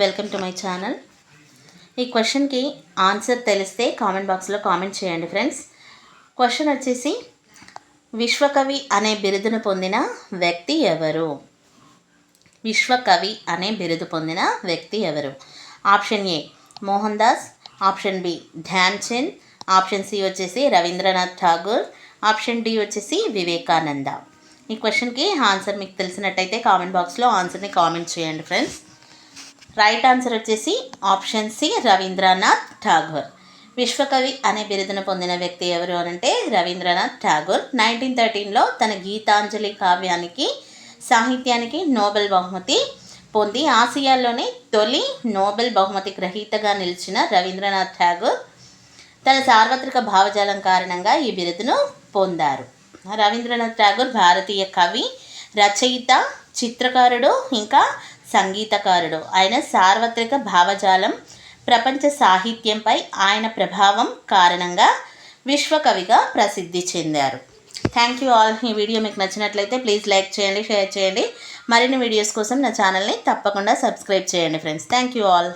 Welcome to my channel. ఈ క్వశ్చన్కి answer తెలిస్తే కామెంట్ బాక్స్లో కామెంట్ చేయండి ఫ్రెండ్స్. క్వశ్చన్ వచ్చేసి విశ్వకవి అనే బిరుదును పొందిన వ్యక్తి ఎవరు? విశ్వకవి అనే బిరుదు పొందిన వ్యక్తి ఎవరు? Option A Mohan Das option B Dhyan Chand option C వచ్చేసి రవీంద్రనాథ్ ఠాగూర్. ఆప్షన్ డి వచ్చేసి వివేకానంద. ఈ క్వశ్చన్కి ఆన్సర్ మీకు తెలిసినట్టయితే కామెంట్ బాక్స్లో ఆన్సర్ని కామెంట్ చేయండి ఫ్రెండ్స్. రైట్ ఆన్సర్ వచ్చేసి ఆప్షన్ సి రవీంద్రనాథ్ ఠాగూర్. విశ్వకవి అనే బిరుదును పొందిన వ్యక్తి ఎవరు అనంటే రవీంద్రనాథ్ ఠాగూర్. నైన్టీన్ థర్టీన్లో తన గీతాంజలి కావ్యానికి సాహిత్యానికి నోబెల్ బహుమతి పొంది ఆసియాలోనే తొలి నోబెల్ బహుమతి గ్రహీతగా నిలిచిన రవీంద్రనాథ్ ఠాగూర్ తన సార్వత్రిక భావజాలం కారణంగా ఈ బిరుదును పొందారు. రవీంద్రనాథ్ ఠాగూర్ భారతీయ కవి రచయిత చిత్రకారుడు ఇంకా సంగీతకారుడు. ఆయన సార్వత్రిక భావజాలం ప్రపంచ సాహిత్యంపై ఆయన ప్రభావం కారణంగా విశ్వకవిగా ప్రసిద్ధి చెందారు. థ్యాంక్ యూ ఆల్ ఈ వీడియో మీకు నచ్చినట్లయితే ప్లీజ్ లైక్ చేయండి షేర్ చేయండి. మరిన్ని వీడియోస్ కోసం నా ఛానల్ని తప్పకుండా సబ్స్క్రైబ్ చేయండి ఫ్రెండ్స్ థ్యాంక్ యూ ఆల్